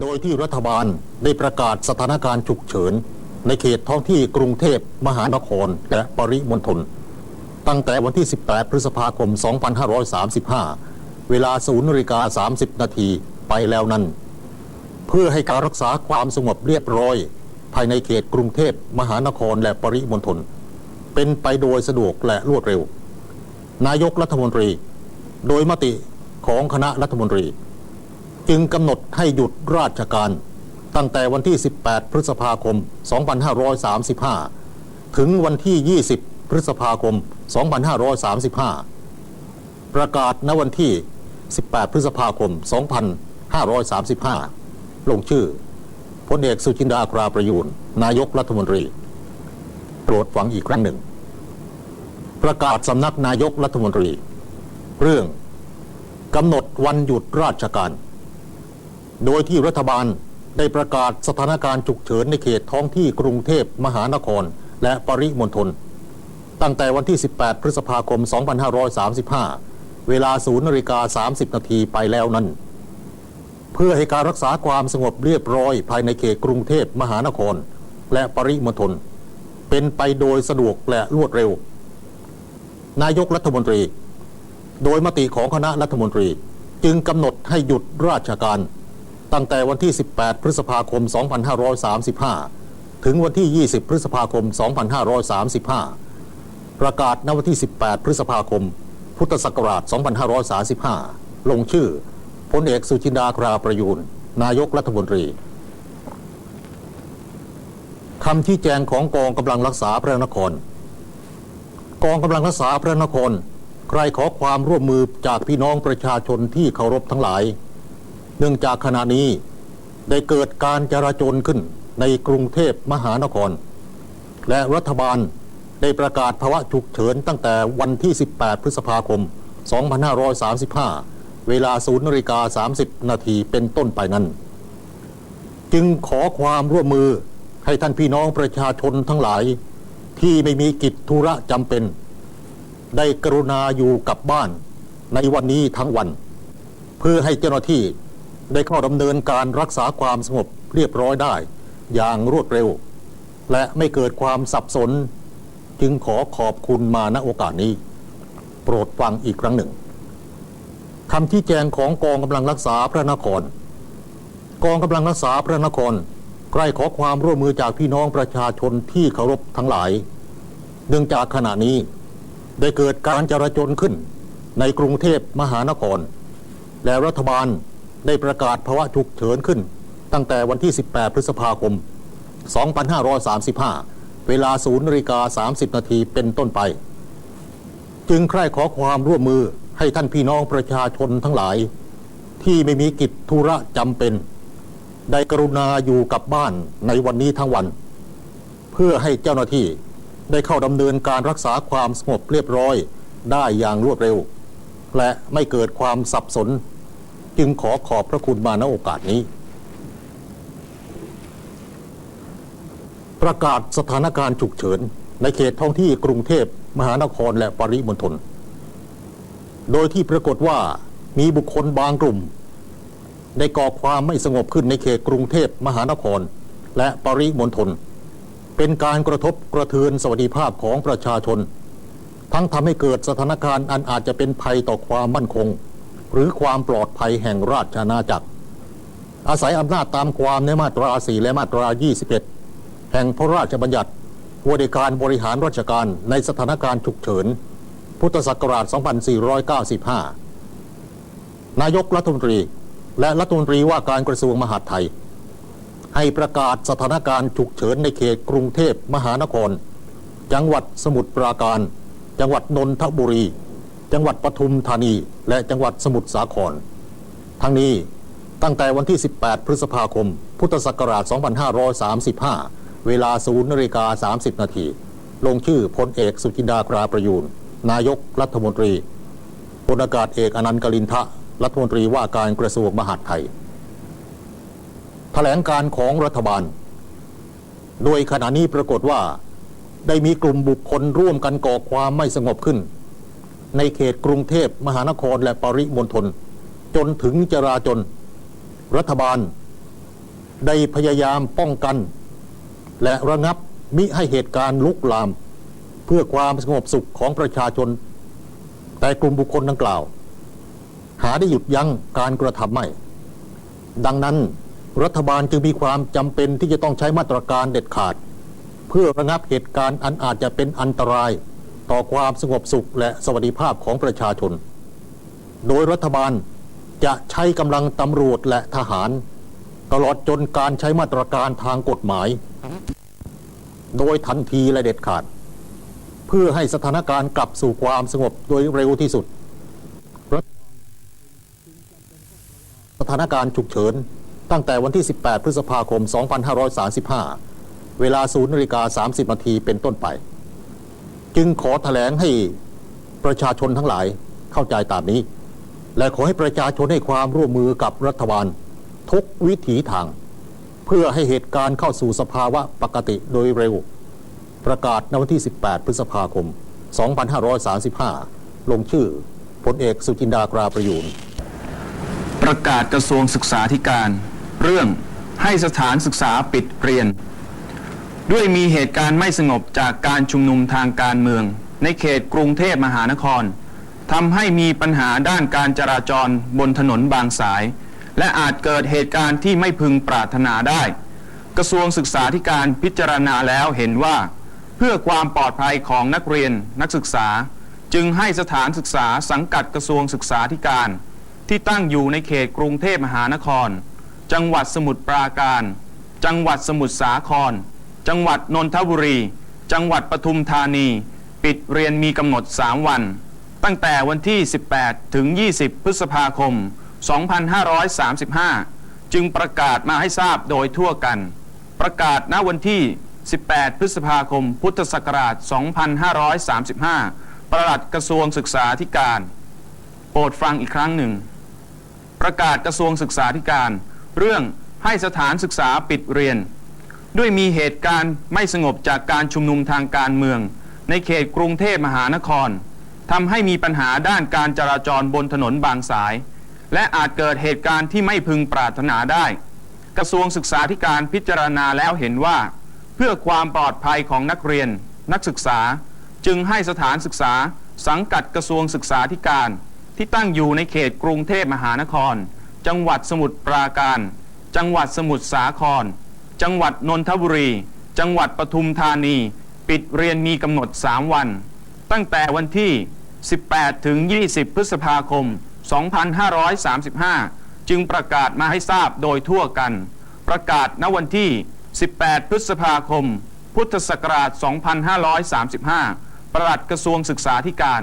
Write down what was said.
โดยที่รัฐบาลได้ประกาศสถานการณ์ฉุกเฉิน ในเขตท้องที่กรุงเทพมหานคร และปริมณฑลตั้งแต่วันที่ 18 พฤษภาคม 2535 เวลา0นาฬิกา 30 นาทีไปแล้วนั้น เพื่อให้การรักษาความสงบเรียบร้อย ภายในเขตกรุงเทพมหานครและปริมณฑลเป็นไปโดยสะดวกและรวดเร็ว นายกรัฐมนตรี โดยมติของคณะรัฐมนตรี จึงกำหนดให้หยุดราชการ ตั้งแต่วันที่ 18 พฤษภาคม 2535 ถึงวันที่ 20 พฤษภาคม 2535 ประกาศณวันที่ 18 พฤษภาคม 2535 ลงชื่อพลเอกสุจินดาคราประยูนนายกรัฐมนตรีโปรดฟังอีกครั้งหนึ่ง ประกาศสำนักนายกรัฐมนตรี เรื่องกำหนดวันหยุดราชการ โดยที่รัฐบาลได้ประกาศสถานการณ์ฉุกเฉินในเขตท้องที่กรุงเทพมหานคร และปริมณฑลตั้งแต่วันที่ 18 พฤษภาคม 2535 เวลา0นาฬิกา 30 นาทีไปแล้วนั้น เพื่อให้การรักษาความสงบเรียบร้อยภายในเขตกรุงเทพมหานคร และปริมณฑลเป็นไปโดยสะดวกและรวดเร็ว นายกรัฐมนตรี โดยมติของคณะรัฐมนตรีจึงกำหนดให้หยุดราชการ ตั้งแต่วันที่ 18 พฤษภาคม 2535 ถึงวันที่ 20 พฤษภาคม 2535 ประกาศณวันที่ 18 พฤษภาคม พุทธศักราช 2535 ลงชื่อพลเอกสุจินดาคราประยูน นายกรัฐมนตรีคำชี้แจงของกองกำลังรักษาพระนคร กองกำลังรักษาพระนคร ใครขอความร่วมมือจากพี่น้องประชาชนที่เคารพทั้งหลาย เนื่องจากขณะนี้ได้เกิดการจราจรขึ้นในกรุงเทพมหานคร และรัฐบาลได้ประกาศภาวะฉุกเฉินตั้งแต่วันที่ 18 พฤษภาคม 2535 เวลา0นาฬิกา30 นาทีเป็นต้นไปนั้น จึงขอความร่วมมือให้ท่านพี่น้องประชาชนทั้งหลายที่ไม่มีกิจธุระจำเป็น ได้กรุณาอยู่กับบ้านในวันนี้ทั้งวัน เพื่อให้เจ้าหน้าที่ ได้เข้าดำเนินการรักษาความสงบเรียบร้อยได้ อย่างรวดเร็ว และไม่เกิดความสับสน จึงขอขอบคุณมาณโอกาสนี้ โปรดฟังอีกครั้งหนึ่งคำที่แจงของกองกำลังรักษาพระนคร กองกำลังรักษาพระนครใกล้ขอความร่วมมือจากพี่น้องประชาชนที่เคารพทั้งหลาย เนื่องจากขณะนี้ได้เกิดการจราจรขึ้นในกรุงเทพมหานคร และรัฐบาล ได้ประกาศภาวะฉุกเฉินขึ้น ตั้งแต่วันที่ 18 พฤษภาคม 2535 เวลา0นาฬิกา 30 นาทีเป็นต้นไป จึงใคร่ขอความร่วมมือให้ท่านพี่น้องประชาชนทั้งหลาย ที่ไม่มีกิจธุระจำเป็น ได้กรุณาอยู่กับบ้านในวันนี้ทั้งวัน เพื่อให้เจ้าหน้าที่ได้เข้าดำเนินการรักษาความสงบเรียบร้อยได้อย่างรวดเร็ว และไม่เกิดความสับสน จึงขอขอบพระคุณมาณโอกาสนี้ ประกาศสถานการณ์ฉุกเฉิน ในเขตท้องที่กรุงเทพมหานครและปริมณฑลโดยที่ปรากฏว่ามีบุคคลบางกลุ่ม ได้ก่อความไม่สงบขึ้นในเขตกรุงเทพมหานคร และปริมณฑลเป็นการกระทบกระเทือนสวัสดิภาพของประชาชน ทั้งทำให้เกิดสถานการณ์อันอาจจะเป็นภัยต่อความมั่นคง หรือความปลอดภัยแห่งราชอาณาจักร อาศัยอำนาจตามความในมาตรา4และมาตรา 21 แห่งพระราชบัญญัติวด้วยการบริหารราชการในสถานการณ์ฉุกเฉิน พุทธศักราช 2495 นายกรัฐมนตรีและรัฐมนตรีว่าการกระทรวงมหาดไทย ให้ประกาศสถานการณ์ฉุกเฉินในเขตกรุงเทพมหานคร จังหวัดสมุทรปราการ จังหวัดนนทบุรี จังหวัดปทุมธานี และจังหวัดสมุทรสาคร ทั้งนี้ตั้งแต่วันที่ 18 พฤษภาคม พุทธศักราช 2535 เวลา0นาฬิกา 30 นาที ลงชื่อพลเอกสุจินดาคราประยูน นายกรัฐมนตรีพลอากาศเอกอนันต์กลินทะ รัฐมนตรีว่าการกระทรวงมหาดไทย แถลงการของรัฐบาล โดยขณะนี้ปรากฏว่าได้มีกลุ่มบุคคลร่วมกันก่อความไม่สงบขึ้น ในเขตกรุงเทพมหานครและปริมณฑลจนถึงจราจน รัฐบาล ได้พยายามป้องกัน และระงับมิให้เหตุการณ์ลุกลาม เพื่อความสงบสุขของประชาชน แต่กลุ่มบุคคลดังกล่าว หาได้หยุดยั้งการกระทำไม่ ดังนั้นรัฐบาลจึงมีความจำเป็นที่จะต้องใช้มาตรการเด็ดขาด เพื่อระงับเหตุการณ์อันอาจจะเป็นอันตราย ต่อความสงบสุขและสวัสดิภาพของประชาชน โดยรัฐบาลจะใช้กำลังตำรวจและทหาร ตลอดจนการใช้มาตรการทางกฎหมาย โดยทันทีและเด็ดขาด เพื่อให้สถานการณ์กลับสู่ความสงบโดยเร็วที่สุด สถานการณ์ฉุกเฉิน ตั้งแต่วันที่ 18 พฤษภาคม 2535 เวลา0นาฬิกา30นาทีเป็นต้นไป จึงขอแถลงให้ประชาชนทั้งหลายเข้าใจตามนี้ และขอให้ประชาชนให้ความร่วมมือกับรัฐบาล ทุกวิถีทาง เพื่อให้เหตุการณ์เข้าสู่สภาวะปกติโดยเร็ว ประกาศในวันที่ 18 พฤษภาคม 2535 ลงชื่อพลเอกสุจินดากราประยูนประกาศกระทรวงศึกษาธิการ เรื่องให้สถานศึกษาปิดเรียน ด้วยมีเหตุการณ์ไม่สงบจากการชุมนุมทางการเมือง ในเขตกรุงเทพมหานครทำให้มีปัญหาด้านการจราจรบนถนนบางสาย และอาจเกิดเหตุการณ์ที่ไม่พึงปรารถนาได้ กระทรวงศึกษาธิการพิจารณาแล้วเห็นว่า เพื่อความปลอดภัยของนักเรียนนักศึกษา จึงให้สถานศึกษาสังกัดกระทรวงศึกษาธิการ ที่ตั้งอยู่ในเขตกรุงเทพมหานคร จังหวัดสมุทรปราการ จังหวัดสมุทรสาคร จังหวัดนนทบุรี จังหวัดปทุมธานี ปิดเรียนมีกำหนด 3 วัน ตั้งแต่วันที่ 18 ถึง 20 พฤษภาคม 2535 จึงประกาศมาให้ทราบโดยทั่วกัน ประกาศณวันที่ 18 พฤษภาคม พุทธศักราช 2535 ประหลัดกระทรวงศึกษาธิการ โปรดฟังอีกครั้งหนึ่ง ประกาศกระทรวงศึกษาธิการ เรื่องให้สถานศึกษาปิดเรียน ด้วยมีเหตุการณ์ไม่สงบจากการชุมนุมทางการเมือง ในเขตกรุงเทพมหานครทำให้มีปัญหาด้านการจราจรบนถนนบางสาย และอาจเกิดเหตุการณ์ที่ไม่พึงปรารถนาได้ กระทรวงศึกษาธิการพิจารณาแล้วเห็นว่า เพื่อความปลอดภัยของนักเรียน นักศึกษาจึงให้สถานศึกษา สังกัดกระทรวงศึกษาธิการ ที่ตั้งอยู่ในเขตกรุงเทพมหานคร จังหวัดสมุทรปราการ จังหวัดสมุทรสาคร จังหวัดนนทบุรี จังหวัดปทุมธานี ปิดเรียนมีกำหนด 3 วัน ตั้งแต่วันที่ 18 ถึง 20 พฤษภาคม 2535 จึงประกาศมาให้ทราบโดยทั่วกัน ประกาศณวันที่ 18 พฤษภาคม พุทธศักราช 2535 ประหลัดกระทรวงศึกษาธิการ